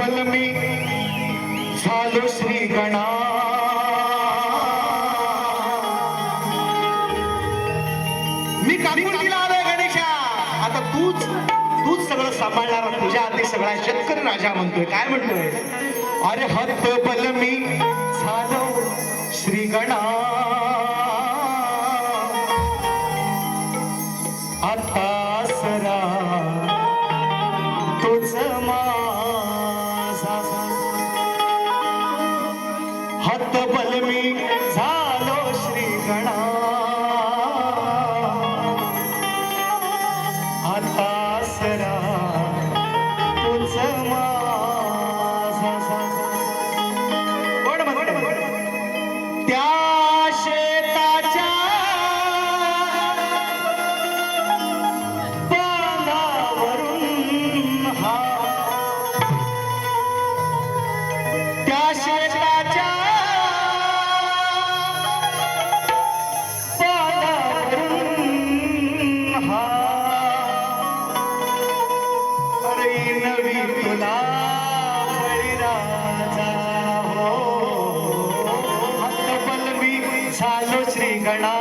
बल मी झालो श्री गणा. मी काकुंडीला आलोय गणेशा. आता तूच तूच सगळं सांभाळणार तुझ्या आधी सगळा शेतकरी राजा म्हणतोय. काय म्हणतोय? अरे हत्त बल मी झालो श्री गणा. आता सरा तुझ मा हात बल मी. झालो श्री गणा आता सरा तुझ त्या शेताच्या पानावरून हा. त्या शेताच्या झालो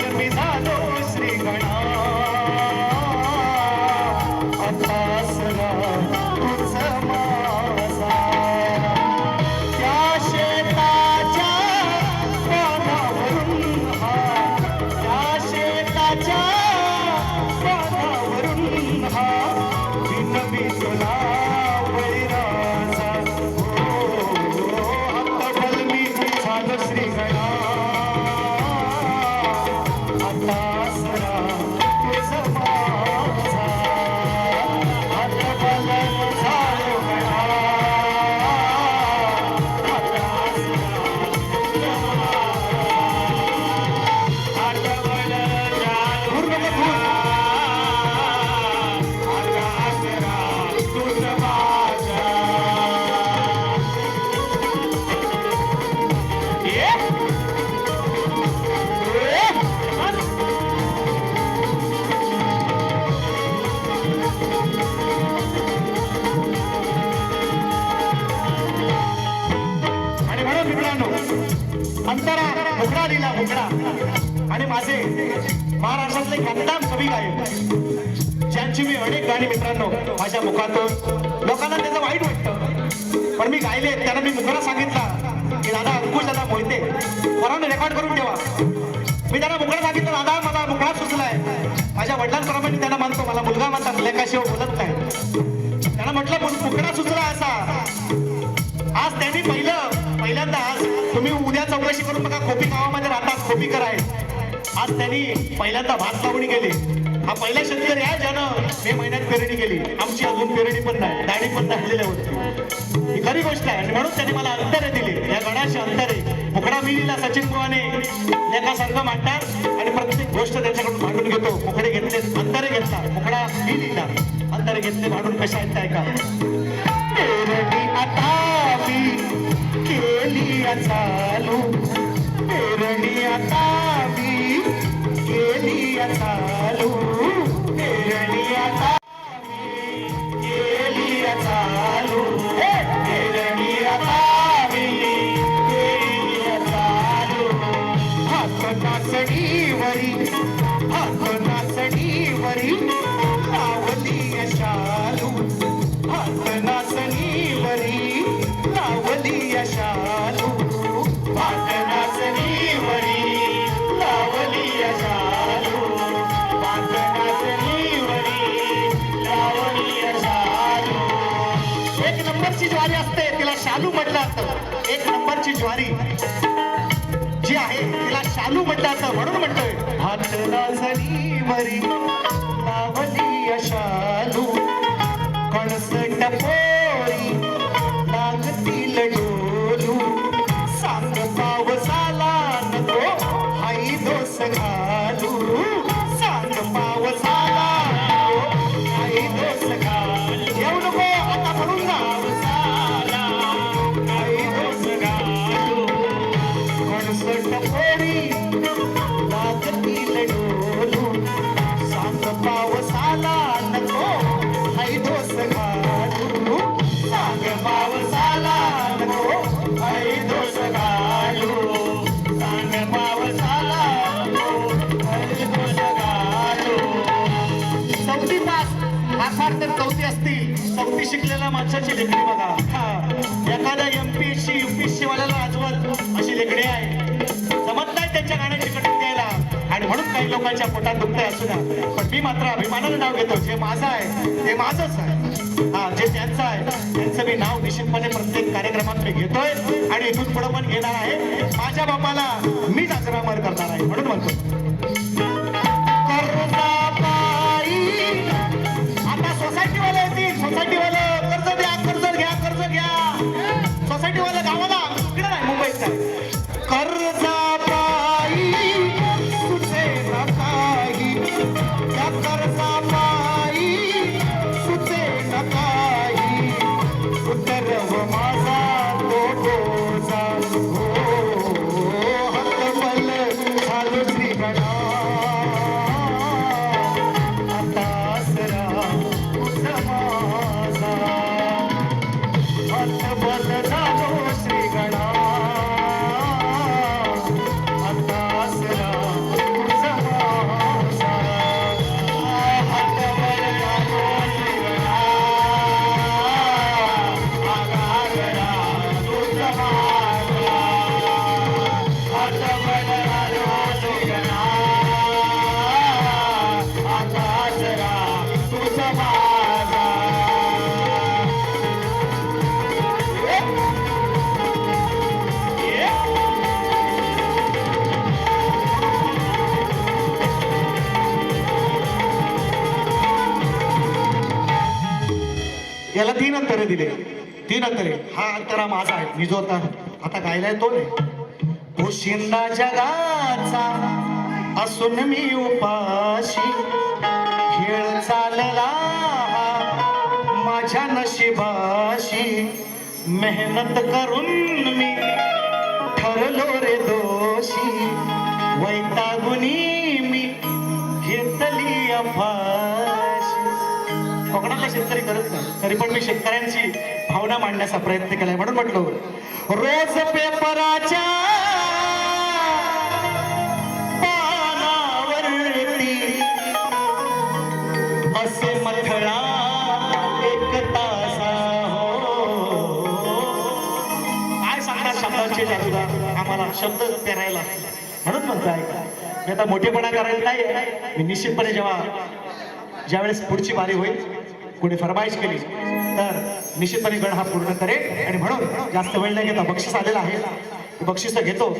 हस्तबल मी झालो मित्रांनो अंतरा मुकडा लिला मुकडा आणि माझे महाराष्ट्रातले गंदाम कवी गायक. ज्यांची मी अनेक गाणी मित्रांनो माझ्या मुखातून लोकांना त्याचं वाईट वाटतं. पण मी गायले त्यांना मी मुकडा सांगितला. की दादा अंकुश दादा मोहिते परवाने रेकॉर्ड करून ठेवा. मी त्यांना मुकडा सांगितलं दादा मला मुकडा सुचलाय. माझ्या वडिलांप्रमाणे त्यांना मानतो मला मुलगा म्हणतात लेखाशिवाय बोलत नाही. त्यांना म्हटलं "मुल- मुकडा सुचला असा. आज त्यांनी पहिलं चौकशी करून बघा खोपी गावामध्ये राहतात खोपीकर आहे आज त्यांनी पहिल्यांदा भात लावणी केली. हा पहिला शेतकरी आहे ज्यानं मे महिन्यात पेरणी केली. आमची अजून पेरणी पण नाही दाढी पण दाखलेल्या होती ही खरी गोष्ट आहे आणि म्हणून त्यांनी मला अंतरे दिली. या गणाशी अंतरे मुकडा मी दिला सचिन पवाने एका संघ मांडतात आणि प्रत्येक गोष्ट त्यांच्याकडून भांडून घेतो. मुकडे घेतले अंतरे घेतला. मुकडा मी दिला अंतरे घेतले भांडून कशा आहेत त्या ऐका तालू नंबरची ज्वारी असते तिला शालू म्हटलं असतं एक नंबरची ज्वारी. जी आहे तिला शालू असं म्हणून म्हणतोय. हात नाचणी वरी लावली शालू. शिकलेल्या माणसाची लेकडी बघा. हा. एखाद्या एमपीएससी सी वाल्याला आजवत अशी लेकडी आहे. जमत नाही त्यांच्या गाण्याची कटिंग द्यायला. आणि म्हणून काही लोकांच्या पोटात दुखतंय असू द्या. पण मी मात्र अभिमानानं नाव घेतो. जे माझं आहे ते माझंच आहे. हा जे त्यांचं आहे त्यांचं मी नाव निश्चितपणे प्रत्येक कार्यक्रमात मी घेतोय. आणि इथून पुढं पण घेणार आहे. माझ्या बापाला मीच अजरामर याला तीन अंतरे दिले. तीन अंतरे. हा अंतरा माझा आहे. मी जो आता आता गायलाय तो नाही पोशिंदा जगाचा असून मी उपाशी. खेळ चालला माझ्या नशिबाशी. मेहनत करून मी ठरलो रे दोषी. वैतागुनी मी घेतली अफा कोकणातला शेतकरी करत नाही. तरी पण मी शेतकऱ्यांची भावना मांडण्याचा प्रयत्न केलाय म्हणून म्हटलो. रोज पेपराच्या असे मथळा एक तासा हो काय सांगणार शब्दांची जादूला आम्हाला शब्द पेरायला. म्हणून म्हणतो ऐका. मी आता मोठेपणा करायला नाही मी निश्चितपणे जेव्हा ज्यावेळेस पुढची बारी होईल कोणी फरमाईश केली. तर निश्चितपणे गण हा पूर्ण करेल. आणि म्हणून जास्त वेळ नाही घेता बक्षीस आलेला आहे. बक्षीस घेतो.